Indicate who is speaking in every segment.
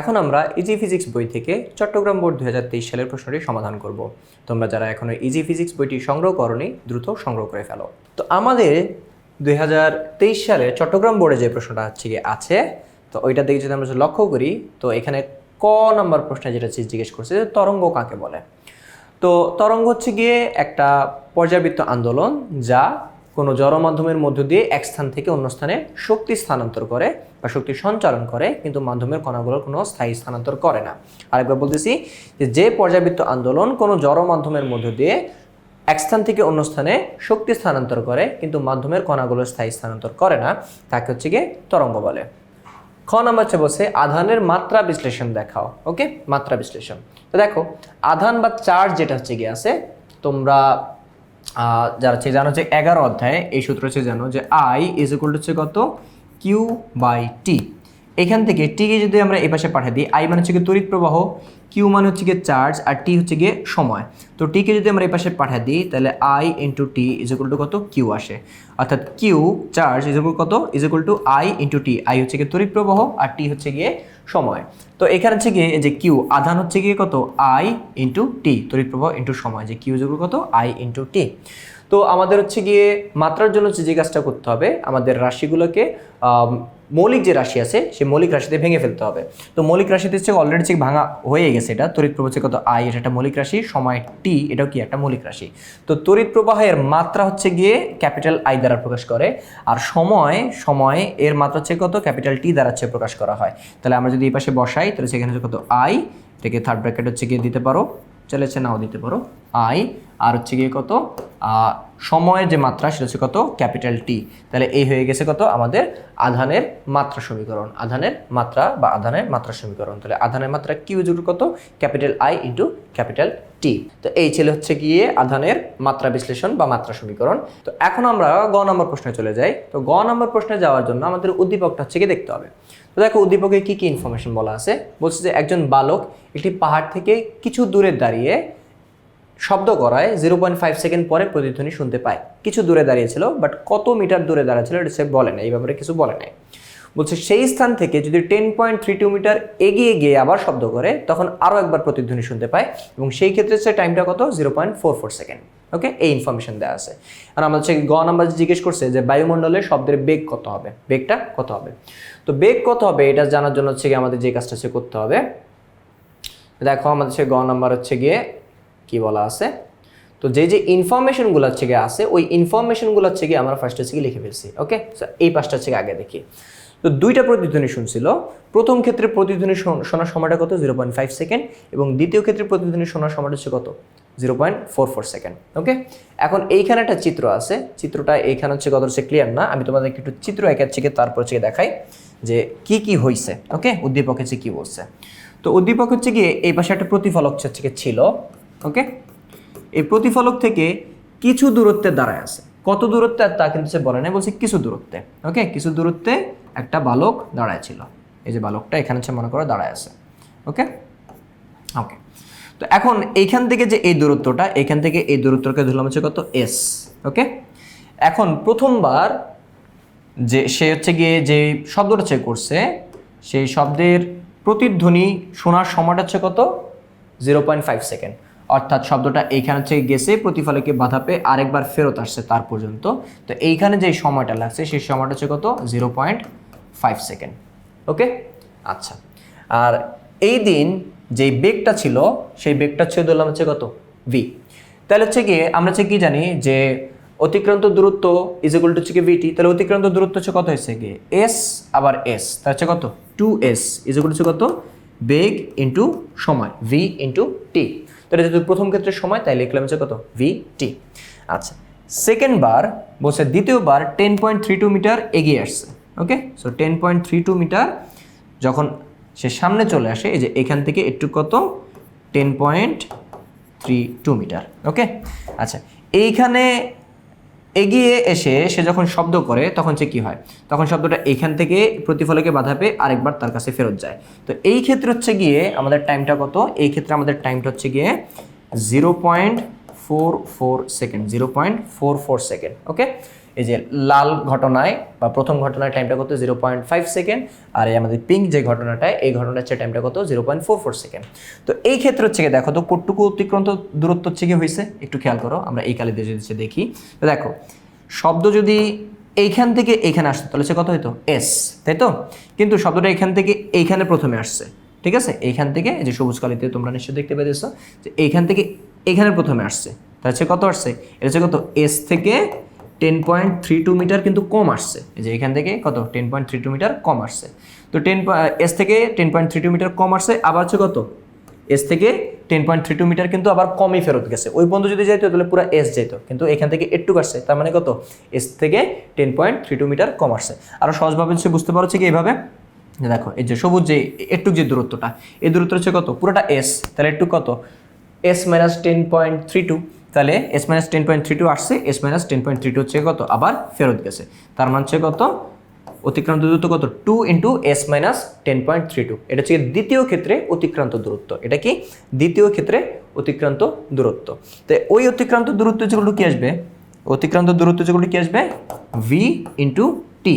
Speaker 1: এখন আমরা easy physics বই থেকে চট্টগ্রাম বোর্ড দুই হাজার তেইশ সালের প্রশ্নটি সমাধান করব। তোমরা যারা এখনও ইজি ফিজিক্স বইটি সংগ্রহ করনি, দ্রুত সংগ্রহ করে ফেলো। তো আমাদের দুই হাজার তেইশ সালে চট্টগ্রাম বোর্ডে যে প্রশ্নটা হচ্ছে গিয়ে আছে, তো ওইটা দিকে যদি আমরা লক্ষ্য করি, তো এখানে ক নাম্বার প্রশ্নে যেটা জিজ্ঞেস করছে যে তরঙ্গ কাকে বলে? তো তরঙ্গ হচ্ছে গিয়ে একটা পর্যাবৃত্ত আন্দোলন যা কোনো জড় মাধ্যমের মধ্য দিয়ে এক স্থান থেকে অন্য স্থানে শক্তি স্থানান্তর করে বা শক্তি সঞ্চালন করে, কিন্তু মাধ্যমের কণাগুলোর কোনো স্থায়ী স্থানান্তর করে না। আরেকবার বলতেছি যে যে পর্যাবৃত্ত আন্দোলন কোনো জড় মাধ্যমের মধ্য দিয়ে এক স্থান থেকে অন্য স্থানে শক্তি স্থানান্তর করে, কিন্তু মাধ্যমের কণাগুলো স্থায়ী স্থানান্তর করে না, তাকে হচ্ছে গিয়ে তরঙ্গ বলে। খ নাম্বার হচ্ছে বসে আধানের মাত্রা বিশ্লেষণ দেখাও, ওকে? মাত্রা বিশ্লেষণ। তো দেখো, আধান বা চার্জ যেটা হচ্ছে গিয়ে আছে, তোমরা যারা হচ্ছে জানো যে এগারো অধ্যায়ে, এই সূত্র হচ্ছে জানো যে আই ইজ ইকুয়াল হচ্ছে কত? কিউ বাই টি এখান থেকে টিকে যদি আমরা এই পাশে পাঠিয়ে দিই আই মানে হচ্ছে গিয়ে তড়িৎ প্রবাহ কিউ মানে হচ্ছে গিয়ে চার্জ আর টি হচ্ছে গিয়ে সময়। তো টিকে যদি আমরা এই পাশে পাঠিয়ে দিই, তাহলে I into t is equal to কত? কিউ আসে। অর্থাৎ কিউ চার্জ ইজ ইকুয়াল কত? Is equal to I into t I হচ্ছে গিয়ে তড়িৎ প্রবাহ, আর টি হচ্ছে গিয়ে সময়। তো এখানে হচ্ছে গিয়ে যে কিউ আধান হচ্ছে গিয়ে কত? আই ইন্টু টি তড়িৎ প্রবাহ ইন্টু সময়। যে কিউ ইজ ইকুয়াল কত? আই ইন্টু টি তো আমাদের হচ্ছে গিয়ে মাত্রার জন্য যে কাজটা করতে হবে, আমাদের রাশিগুলোকে মৌলিক যে রাশি আছে, সেই মৌলিক রাশিতে ভেঙে ফেলতে হবে। তো মৌলিক রাশিতে হচ্ছে অলরেডি হচ্ছে ভাঙা হয়ে গেছে এটা। তড়িৎ প্রবাহ কত? আই এটা একটা মৌলিক রাশি। সময় টি এটাও কি একটা মৌলিক রাশি। তো তড়িৎ প্রবাহের মাত্রা হচ্ছে গিয়ে ক্যাপিটাল আই দ্বারা প্রকাশ করে, আর সময় সময় এর মাত্রা হচ্ছে কত? ক্যাপিটাল টি দ্বারা হচ্ছে প্রকাশ করা হয়। তাহলে আমরা যদি এই পাশে বসাই, তাহলে সেখানে হচ্ছে কত? আই এটাকে থার্ড ব্র্যাকেট হচ্ছে গিয়ে দিতে পারো। চলেছে নাও দিতে পারো। আই আর হচ্ছে গিয়ে কত? সময়ের যে মাত্রা, সেটা হচ্ছে কত? ক্যাপিটাল টি তাহলে এই হয়ে গেছে কত? আমাদের আধানের মাত্রা সমীকরণ। আধানের মাত্রা বা আধানের মাত্রা সমীকরণ। তাহলে আধানের মাত্রা কিউ জুট কত? Capital I into capital t তো এই ছিল হচ্ছে গিয়ে আধানের মাত্রা বিশ্লেষণ বা মাত্রা সমীকরণ। তো এখন আমরা গ নম্বর প্রশ্নে চলে যাই। তো গ নম্বর প্রশ্নে যাওয়ার জন্য আমাদের উদ্দীপকটা হচ্ছে গিয়ে দেখতে হবে। তো দেখো, উদ্দীপকে কী কী ইনফরমেশন বলা আছে? বলছে যে একজন বালক একটি পাহাড় থেকে কিছু দূরে দাঁড়িয়ে শব্দ করায় জিরো পয়েন্ট ফাইভ সেকেন্ড পরে প্রতিধ্বনি শুনতে পায়। কিছু দূরে দাঁড়িয়েছিল বাট কত মিটার দূরে দাঁড়িয়েছিল এটা সে বলে না এই ব্যাপারে কিছু বলে নাই। বলছে সেই স্থান থেকে যদি ten point three two meter এগিয়ে গিয়ে আবার শব্দ করে, তখন আরও একবার প্রতিধ্বনি শুনতে পায়, এবং সেই ক্ষেত্রে সে টাইমটা কত? Zero point four four second okay এই ইনফরমেশন দেওয়া আছে। আর আমাদের হচ্ছে গ নাম্বার জিজ্ঞেস করছে যে বায়ুমণ্ডলে শব্দের বেগ কত হবে? বেগটা কত হবে? তো বেগ কত হবে এটা জানার জন্য হচ্ছে গিয়ে আমাদের যে কাজটা হচ্ছে করতে হবে। দেখো আমাদের সে গ নাম্বার হচ্ছে গিয়ে কি বলা আছে? তো যে যে ইনফরমেশনগুলো হচ্ছে গিয়ে আছে, ওই ইনফরমেশনগুলো হচ্ছে গিয়ে আমরা ফার্স্ট হচ্ছে গিয়ে লিখে ফেলছি ওকে এই পাঁচটা হচ্ছে আগে দেখি। তো দুইটা প্রতিধ্বনি শুনছিল। প্রথম ক্ষেত্রে প্রতিধ্বনি শোন- শোনার সময়টা কত? জিরো পয়েন্ট ফাইভ সেকেন্ড এবং দ্বিতীয় ক্ষেত্রে প্রতিধ্বনি শোনার সময়টা হচ্ছে কত? Zero point four four second okay এখন এইখানে একটা চিত্র আছে। চিত্রটা এইখানে হচ্ছে কত? হচ্ছে ক্লিয়ার না? আমি তোমাদেরকে একটু চিত্র একের থেকে তারপর হচ্ছে দেখাই যে কি কি হয়েছে ওকে উদ্দীপক হচ্ছে কি বলছে? তো উদ্দীপক হচ্ছে গিয়ে এই পাশে একটা প্রতিফলক হচ্ছে ছিল। ওকে এই প্রতিফলক থেকে কিছু দূরত্বে দাঁড়ায় আছে। কত দূরত্বে? তা কিন্তু সে বলে নাই, বলছে কিছু দূরত্বে। ওকে কিছু দূরত্বে একটা বালক দাঁড়ায় ছিল। এই যে বালকটা এখানে হচ্ছে, মনে করো, দাঁড়ায় আছে। ওকে ওকে তো এখন এইখান থেকে যে এই দূরত্বটা, এখান থেকে এই দূরত্বকে ধরলাম হচ্ছে কত? এস ওকে এখন প্রথমবার যে সে হচ্ছে গিয়ে যে শব্দটা চেক করছে, সেই শব্দের প্রতিধ্বনি শোনার সময়টা হচ্ছে কত? জিরো পয়েন্ট ফাইভ সেকেন্ড অর্থাৎ শব্দটা এইখানে হচ্ছে গেছে, প্রতিফলকে বাধা পেয়ে আরেকবার ফেরত আসছে তার পর্যন্ত। তো এইখানে যে সময়টা লাগছে, সেই সময়টা হচ্ছে কত? Zero point five second okay? আচ্ছা। আর এই দিন যেই বেগটা ছিল, সেই বেগটা ছিল ধরলাম হচ্ছে কত? ভি তাহলে হচ্ছে গিয়ে আমরা হচ্ছে কি জানি যে অতিক্রান্ত দূরত্ব ইজ ইকুয়াল টু হচ্ছে কি ভিটি তাহলে অতিক্রান্ত দূরত্ব হচ্ছে কত হচ্ছে গিয়ে? এস আবার এস তার হচ্ছে কত? টু এস ইজ ইকুয়াল হচ্ছে কত? বেগ ইন্টু সময় ভি ইন্টু টি তাহলে যেহেতু প্রথম ক্ষেত্রে সময়, তাই লিখলাম হচ্ছে কত? ভি টি আচ্ছা সেকেন্ড বার বলছে দ্বিতীয়বার ten point three two meter এগিয়ে আসছে okay so ten point three two meter যখন সে সামনে চলে আসে, এই যে এখান থেকে একটু কত? Ten point three two meter okay আচ্ছা এইখানে এগিয়ে এসে সে যখন শব্দ করে, তখন সে কী হয়? তখন শব্দটা এইখান থেকে প্রতিফলকে বাধা পেয়ে আরেকবার তার কাছে ফেরত যায়। তো এই ক্ষেত্রে হচ্ছে গিয়ে আমাদের টাইমটা কত? এই ক্ষেত্রে আমাদের টাইমটা হচ্ছে গিয়ে zero point four four second zero point four four second okay এই যে লাল ঘটনায় বা প্রথম ঘটনায় টাইমটা কত? জিরো পয়েন্ট ফাইভ সেকেন্ড আর এই আমাদের পিঙ্ক যে ঘটনাটা এই ঘটনার চেয়ে টাইমটা কত? Zero point four four second তো এই ক্ষেত্রে হচ্ছে গিয়ে দেখো তো কটটুকু অতিক্রান্ত দূরত্ব হচ্ছে গিয়ে হয়েছে? একটু খেয়াল করো, আমরা এই কালে দিয়ে যদি দেখি। তো দেখো, শব্দ যদি এইখান থেকে এইখানে আসতো, তাহলে সে কত হইতো? এস তাই তো? কিন্তু শব্দটা এখান থেকে এইখানে প্রথমে আসছে, ঠিক আছে? এইখান থেকে যে সবুজ কালিতে তোমরা নিশ্চয়ই দেখতে পেয়েছ যে এইখান থেকে এইখানে প্রথমে আসছে। তার হচ্ছে কত আসছে? এটা হচ্ছে কত? এস থেকে ten point three two meter কিন্তু কম আসছে। এই যে এখান থেকে কত? Ten point three two meter কম আসছে। তো টেন এস থেকে ten point three two meter কম আসছে, আবার হচ্ছে কত? এস থেকে ten point three two meter কিন্তু আবার কমই ফেরত গেছে। ওই পর্যন্ত যদি যাইতো, তাহলে পুরো এস যেত কিন্তু এখান থেকে একটু আসছে, তার মানে কত? এস থেকে ten point three two meter কম আসছে। আরও সহজভাবে সে বুঝতে পারছে কি এইভাবে? দেখো, এই যে সবুজ যে একটু যে দূরত্বটা, এই দূরত্ব হচ্ছে কত? পুরোটা এস তাহলে একটু কত? S minus ten point three two তাহলে s minus ten point three two আসছে s minus ten point three two হচ্ছে কত? আবার ফেরত গেছে। তার মানে হচ্ছে কত? অতিক্রান্ত দূরত্ব কত? Two into s minus ten point three two এটা হচ্ছে দ্বিতীয় ক্ষেত্রে অতিক্রান্ত দূরত্ব। এটা কি? দ্বিতীয় ক্ষেত্রে অতিক্রান্ত দূরত্ব। তো ওই অতিক্রান্ত দূরত্ব যেগুলো কি আসবে? অতিক্রান্ত দূরত্ব যেগুলো কি আসবে? V into t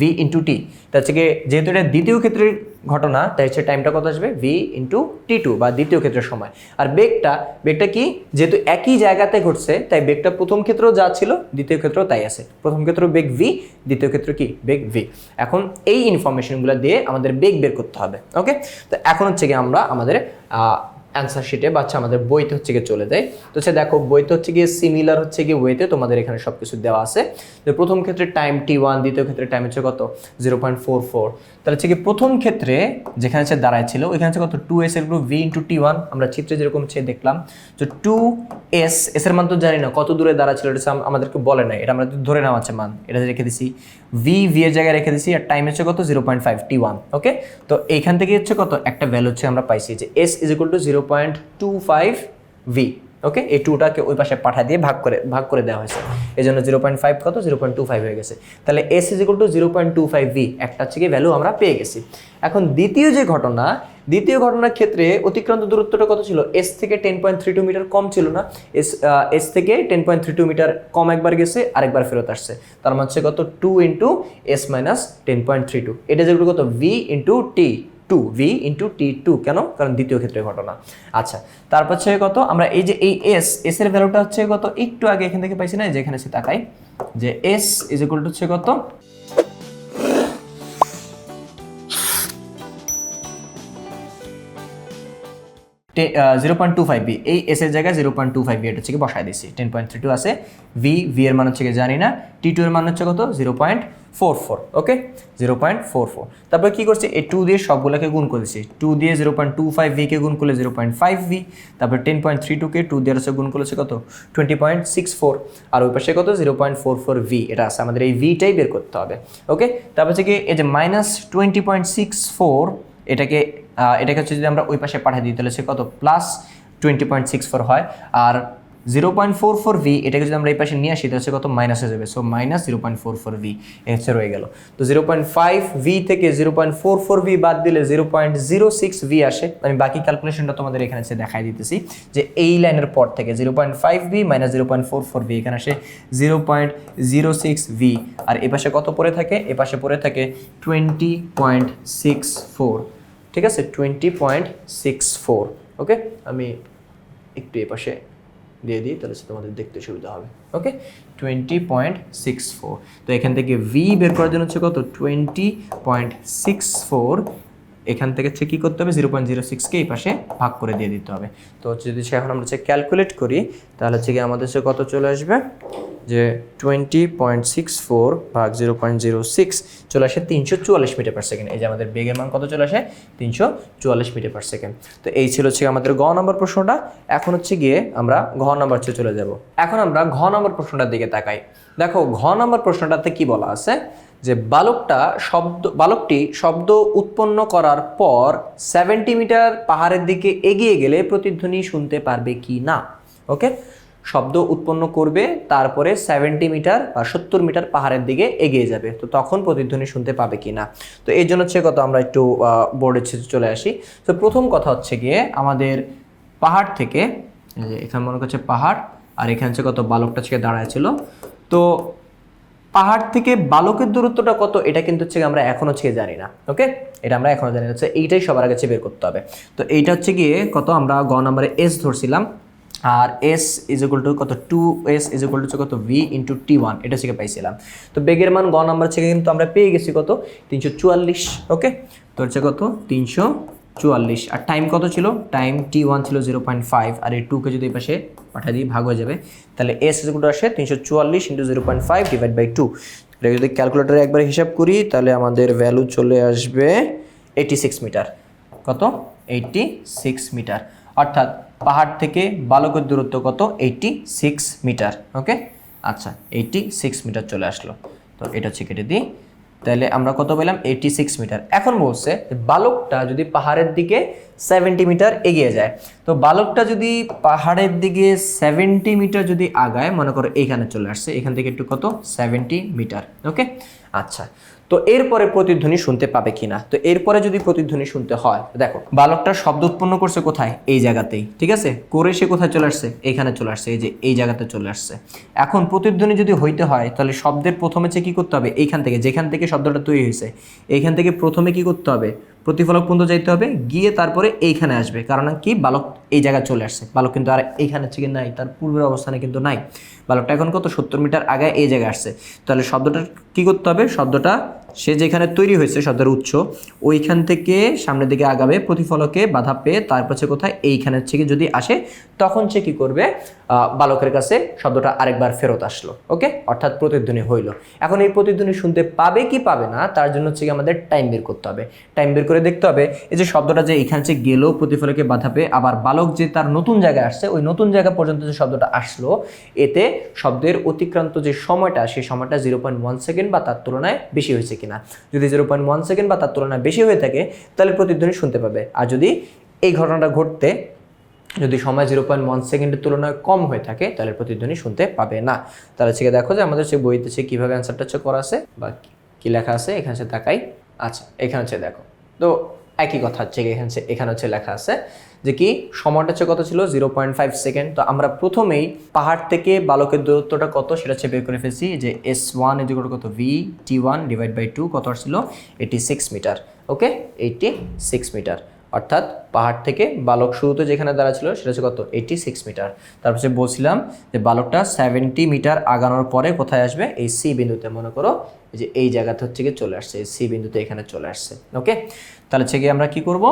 Speaker 1: v into t তা হচ্ছে গিয়ে যেহেতু এটা দ্বিতীয় ক্ষেত্রের ঘটনা, তাই হচ্ছে টাইমটা কত আসবে? ভি ইন্টু টি টু বা দ্বিতীয় ক্ষেত্রের সময়। আর বেগটা বেগটা কি? যেহেতু একই জায়গাতে ঘটছে, তাই বেগটা প্রথম ক্ষেত্রেও যা ছিল, দ্বিতীয় ক্ষেত্রেও তাই আছে। প্রথম ক্ষেত্র বেগ ভি দ্বিতীয় ক্ষেত্র কি? বেগ ভি এখন এই ইনফরমেশনগুলো দিয়ে আমাদের বেগ বের করতে হবে ওকে তো এখন হচ্ছে গিয়ে আমরা আমাদের অ্যান্সার শিটে বাচ্চা আমাদের বইতে হচ্ছে গিয়ে চলে যায়। তো সে দেখো, বইতে হচ্ছে গিয়ে সিমিলার হচ্ছে গিয়ে ওয়েতে তোমাদের এখানে সব কিছু দেওয়া আছে। যে প্রথম ক্ষেত্রে টাইম টি ওয়ান দ্বিতীয় ক্ষেত্রে টাইম হচ্ছে কত? জিরো পয়েন্ট ফোর ফোর তাহলে হচ্ছে কি প্রথম ক্ষেত্রে যেখানে সে দাঁড়ায় ছিল ওইখানে হচ্ছে কত? টু এস এর group v into t one আমরা চিত্রে যেরকম হচ্ছে দেখলাম। যে টু এস এস এর মান তো জানি না, কত দূরে দাঁড়া ছিল এটা আমাদেরকে বলে নাই, এটা আমরা ধরে নেওয়া আছে মান, এটা রেখে দিছি। ভি ভি এর জায়গায় রেখে দিছি, আর টাইম হচ্ছে কত? Zero point five t one okay তো এইখান থেকে হচ্ছে কত? একটা ভ্যালু হচ্ছে আমরা পাইছি যে s is equal to zero point two five v okay এই টুটাকে ওই পাশে পাঠা দিয়ে ভাগ করে ভাগ করে দেওয়া হয়েছে। এই জন্য জিরো পয়েন্ট ফাইভ কত? জিরো পয়েন্ট টু ফাইভ হয়ে গেছে। তাহলে s is equal to zero point two five v একটা হচ্ছে কি ভ্যালু আমরা পেয়ে গেছি। এখন দ্বিতীয় যে ঘটনা দ্বিতীয় ঘটনার ক্ষেত্রে অতিক্রান্ত দূরত্বটা কত ছিল? এস থেকে ten point three two meter কম ছিল না। এস এস থেকে ten point three two meter কম একবার গেছে, আরেকবার ফেরত আসছে। তার মানে হচ্ছে কত? Two into s minus ten point three two এটা যেগুলো কত? V into t two v into t two কেন? কারণ দ্বিতীয় ক্ষেত্রে ঘটনা। আচ্ছা তারপর হচ্ছে কত? আমরা এই যে এই এস এস এর ভ্যালুটা হচ্ছে কত? একটু আগে এখান থেকে পাইছি না? এই যে এখানে সে তাকাই। যে এস ইজ ইকুয়াল টু হচ্ছে কত? Zero point two five b এই এস এর জায়গায় zero point two five b এটা হচ্ছে বসায় দিচ্ছি টেন পয়েন্ট থ্রি টু আছে ভি ভি এর মান হচ্ছে কি জানি না টি টু এর মান হচ্ছে কত? Zero point four four okay zero point four four তারপরে কী করছি? এই টু দিয়ে সবগুলোকে গুণ করেছি টু দিয়ে জিরো পয়েন্ট টু ফাইভ ভিকে গুণ করলে জিরো পয়েন্ট ফাইভ ভি তারপর টেন পয়েন্ট থ্রি টুকে টু দিয়ে হচ্ছে গুণ করেছে কত? টোয়েন্টি পয়েন্ট সিক্স ফোর আর ওই পাশে কত? Zero point four four v এটা আছে। আমাদের এই ভিটাই বের করতে হবে ওকে তারপর হচ্ছে কি, এই যে minus twenty point six four এটাকে এটাকে হচ্ছে যদি আমরা ওই পাশে পাঠিয়ে দিই, তাহলে সে কত? Plus twenty point six four হয়। আর zero point four four v এটাকে যদি আমরা এই পাশে নিয়ে আসি, তাহলে সে কত? মাইনাস হয়ে যাবে। So minus zero point four four v হচ্ছে রয়ে গেল। তো জিরো পয়েন্ট ফাইভ ভি থেকে zero point four four v বাদ দিলে zero point zero six v আসে। আমি বাকি ক্যালকুলেশনটা তোমাদের এখানে হচ্ছে দেখাই দিতেছি যে এই লাইনের পর থেকে zero point five v minus zero point four four v এখানে আসে zero point zero six v আর এ পাশে কত পড়ে থাকে? এ পাশে পড়ে থাকে টোয়েন্টি পয়েন্ট সিক্স ফোর ঠিক আছে? Twenty point six four okay আমি একটু এ পাশে দিয়ে দিই, তাহলে তোমাদের দেখতে সুবিধা হবে okay twenty point six four তো এখান থেকে ভি বের করার জন্য হচ্ছে কত? টোয়েন্টি পয়েন্ট সিক্স ফোর এখান থেকে হচ্ছে কী করতে হবে জিরো পয়েন্ট জিরো সিক্সকে এই পাশে ভাগ করে দিয়ে দিতে হবে। তো যদি সে এখন আমরা ক্যালকুলেট করি, তাহলে হচ্ছে কি আমাদের সে কত চলে আসবে? যে টোয়েন্টি পয়েন্ট সিক্স ফোর ভাগ জিরো পয়েন্ট জিরো সিক্স চলে আসে তিনশো চুয়াল্লিশ মিটার পার সেকেন্ড এই যে আমাদের বেগের মান কত চলে আসে? তিনশো চুয়াল্লিশ মিটার পার সেকেন্ড তো এই ছিল হচ্ছে আমাদের গ নম্বর প্রশ্নটা। এখন হচ্ছে গিয়ে আমরা ঘ নম্বর হচ্ছে চলে যাব। এখন আমরা ঘ নম্বর প্রশ্নটার দিকে তাকাই। দেখো, ঘ নম্বর প্রশ্নটাতে কি বলা আছে? যে বালকটা শব্দ, বালকটি শব্দ উৎপন্ন করার পর সেভেন্টি মিটার পাহাড়ের দিকে এগিয়ে গেলে প্রতিধ্বনি শুনতে পারবে কি না? ওকে শব্দ উৎপন্ন করবে, তারপরে সেভেন্টি মিটার বা সত্তর মিটার পাহাড়ের দিকে এগিয়ে যাবে। তো তখন প্রতিধ্বনি শুনতে পাবে কি না? তো এই জন্য হচ্ছে কত আমরা একটু বোর্ডে চলে আসি। তো প্রথম কথা হচ্ছে গিয়ে আমাদের পাহাড় থেকে এখানে মনে করছে পাহাড়, আর এখানে হচ্ছে কত বালকটা থেকে দাঁড়ায় ছিল। তো পাহাড় থেকে বালকের দূরত্বটা কত? এটা কিন্তু হচ্ছে আমরা এখনও হচ্ছে জানি না ওকে এটা আমরা এখনও জানি না। হচ্ছে এইটাই সবার আগে বের করতে হবে। তো এইটা হচ্ছে গিয়ে কত? আমরা গ নম্বরে এস ধরছিলাম। আর এস ইজ ইকুয়াল টু কত? Two s is equal to কত? ভি ইন্টু টি ওয়ান এটা থেকে পাইছিলাম। তো বেগের মান গ নাম্বার থেকে কিন্তু আমরা পেয়ে গেছি কত? তিনশো চুয়াল্লিশ ওকে তো হচ্ছে কত? তিনশো চুয়াল্লিশ। আর টাইম কত ছিল? টাইম টি ওয়ান ছিল জিরো পয়েন্ট ফাইভ আর এই টুকে যদি পাশে পাঠিয়ে দিই, ভাগ হয়ে যাবে। তাহলে এস ইকুয়াল আসে তিনশো চুয়াল্লিশ into zero point five divide by two এটা যদি ক্যালকুলেটারে একবার হিসাব করি, তাহলে আমাদের ভ্যালু চলে আসবে এইটি সিক্স মিটার কত? এইটটি সিক্স মিটার অর্থাৎ পাহাড় থেকে বালকের দূরত্ব কত? এইটটি সিক্স মিটার ওকে আচ্ছা এইটটি সিক্স মিটার চলে আসলো। তো এটা হচ্ছে কেটে দিই। তাহলে আমরা কত পেলাম? এইটি সিক্স মিটার এখন বলছে, বালকটা যদি পাহাড়ের দিকে সেভেন্টি মিটার এগিয়ে যায়, তো বালকটা যদি পাহাড়ের দিকে সেভেন্টি মিটার যদি আগায়, মনে করো এইখানে চলে আসছে, এখান থেকে একটু কত? সেভেন্টি মিটার ওকে আচ্ছা তো এরপরে প্রতিধ্বনি শুনতে পাবে কিনা? তো এরপরে যদি প্রতিধ্বনি শুনতে হয়, দেখো, বালকটা শব্দ উৎপন্ন করছে কোথায়? এই জায়গাতেই, ঠিক আছে? করে সে কোথায় চলে আসছে? এখানে চলে আসছে, এই যে এই জায়গাতে চলে আসছে। এখন প্রতিধ্বনি যদি হইতে হয়, তাহলে শব্দের প্রথমে সে কী করতে হবে? এইখান থেকে, যেখান থেকে শব্দটা তৈরি হয়েছে, এইখান থেকে প্রথমে কি করতে হবে? প্রতিফলক পর্যন্ত যাইতে হবে, গিয়ে তারপরে এইখানে আসবে। কারণ কি? বালক এই জায়গায় চলে আসছে। বালক কিন্তু আর এইখানে থেকে নাই, তার পূর্বের অবস্থানে কিন্তু নাই। বালকটা এখন কত? সত্তর মিটার আগে এই জায়গায় আসছে। তাহলে শব্দটা কি করতে হবে? শব্দটা সে যেখানে তৈরি হয়েছে, শব্দের উৎস, ওইখান থেকে সামনের দিকে আগাবে, প্রতিফলকে বাধা পেয়ে তার পাশে কোথায়? এইখানের থেকে যদি আসে, তখন সে কি করবে? বালকের কাছে শব্দটা আরেকবার ফেরত আসলো। ওকে? অর্থাৎ প্রতিধ্বনি হইল। এখন এই প্রতিধ্বনি শুনতে পাবে কি পাবে না, তার জন্য হচ্ছে আমাদের টাইম বের করতে হবে। টাইম বের করে দেখতে হবে। এই যে শব্দটা যে এখান থেকে গেলো, প্রতিফলকে বাধা পেয়ে আবার বালক যে তার নতুন জায়গায় আসছে, ওই নতুন জায়গা পর্যন্ত যে শব্দটা আসলো, এতে শব্দের অতিক্রান্ত যে সময়টা, সেই সময়টা জিরো পয়েন্ট ওয়ান সেকেন্ড বা তার তুলনায় বেশি হয়েছে কিনা। যদি জিরো পয়েন্ট ওয়ান সেকেন্ড বা তার তুলনায় বেশি হয়ে থাকে, তাহলে প্রতিধ্বনি শুনতে পাবে। আর যদি এই ঘটনাটা ঘটতে, যদি সময় জিরো পয়েন্ট ওয়ান সেকেন্ডের তুলনায় কম হয়ে থাকে, তাহলে প্রতিধ্বনি শুনতে পাবে না। তাহলে গিয়ে দেখো যে আমাদের সে বইতে সে কীভাবে অ্যান্সারটা হচ্ছে করা আছে বা কী লেখা আছে, এখানে সে তাকাই। আচ্ছা এখানে হচ্ছে দেখো। তো একই কথা হচ্ছে এখানে এখানে হচ্ছে লেখা আছে যে কি, সময়টা হচ্ছে কত ছিল? জিরো পয়েন্ট ফাইভ সেকেন্ড তো আমরা প্রথমেই পাহাড় থেকে বালকের দূরত্বটা কত, সেটা হচ্ছে বের করে ফেলছি যে এস ওয়ান এদিক কত? V t one divide by two কত ছিল? Eighty six meter okay eighty six meter অর্থাৎ পাহাড় থেকে বালক শুরুতে যেখানে দাঁড়া ছিল সেটা হচ্ছে কত? এইটি সিক্স মিটার তারপর হচ্ছে বলছিলাম যে বালকটা সেভেন্টি মিটার আগানোর পরে কোথায় আসবে? এই সি বিন্দুতে। মনে করো যে এই জায়গাতে হচ্ছে গিয়ে চলে আসছে, এই সি বিন্দুতে এখানে চলে আসছে। ওকে তাহলে হচ্ছে গিয়ে আমরা কি করব?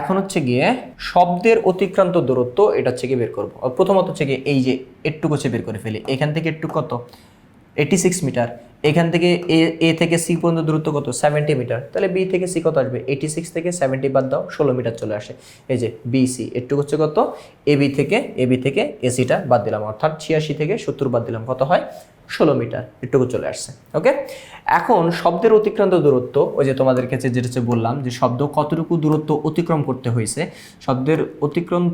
Speaker 1: এখন হচ্ছে গিয়ে শব্দের অতিক্রান্ত দূরত্ব এটা হচ্ছে গিয়ে বের করব। প্রথমত হচ্ছে গিয়ে এই যে একটু হচ্ছে বের করে ফেলি। এখান থেকে একটু কত? এইটি সিক্স মিটার এখান থেকে এ এ থেকে সি পর্যন্ত দূরত্ব কত? সেভেন্টি মিটার তাহলে বি থেকে সি কত আসবে? এইটি সিক্স থেকে সেভেন্টি বাদ দাও, ষোলো মিটার চলে আসে। এই যে বি, সি, একটু হচ্ছে কত? এ বি থেকে, এ বি থেকে এসিটা বাদ দিলাম। অর্থাৎ ছিয়াশি থেকে সত্তর বাদ দিলাম। কত হয়? ষোলো মিটার একটুকু চলে আসছে ওকে এখন শব্দের অতিক্রান্ত দূরত্ব, ওই যে তোমাদের কাছে যেটা হচ্ছে বললাম, যে শব্দ কতটুকু দূরত্ব অতিক্রম করতে হয়েছে, শব্দের অতিক্রম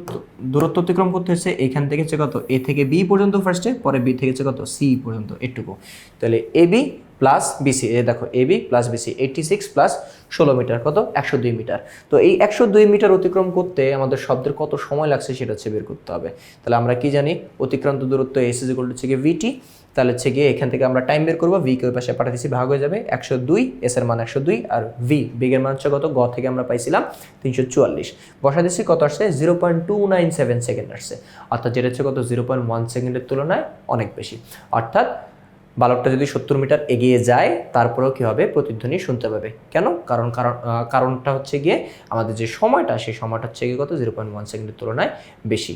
Speaker 1: দূরত্ব অতিক্রম করতে হয়েছে এখান থেকে হচ্ছে কত? এ থেকে বি পর্যন্ত ফার্স্টে পরে বি থেকে হচ্ছে কত? সি পর্যন্ত এটুকু। তাহলে এ বি প্লাস বিসি এই দেখো A B plus BC eighty six plus ষোলো মিটার, কত? একশো দুই মিটার। তো এই একশো দুই মিটার অতিক্রম করতে আমাদের শব্দের কত সময় লাগছে সেটা হচ্ছে বের করতে হবে। তাহলে আমরা কি জানি? অতিক্রান্ত দূরত্ব এস ইজ হচ্ছে গিয়ে ভিটি তাহলে হচ্ছে গিয়ে এখান থেকে আমরা টাইম বের করব ভি কে ওই পাশে পাঠিয়ে দিচ্ছি ভাগ হয়ে যাবে একশো দুই এস এর মান একশো দুই আর ভি বিগের মান হচ্ছে কত? গ থেকে আমরা পাইছিলাম তিনশো চুয়াল্লিশ। বসা দিচ্ছি কত আসছে? Zero point two nine seven second আসছে। অর্থাৎ যেটা হচ্ছে কত? জিরো পয়েন্ট ওয়ান সেকেন্ডের তুলনায় অনেক বেশি। অর্থাৎ বালকটা যদি সত্তর মিটার এগিয়ে যায়, তারপরেও কী হবে? প্রতিধ্বনি শুনতে পাবে। কেন? কারণ কারণ কারণটা হচ্ছে গিয়ে আমাদের যে সময়টা, সেই সময়টা হচ্ছে গিয়ে কত? জিরো পয়েন্ট ওয়ান সেকেন্ডের তুলনায় বেশি।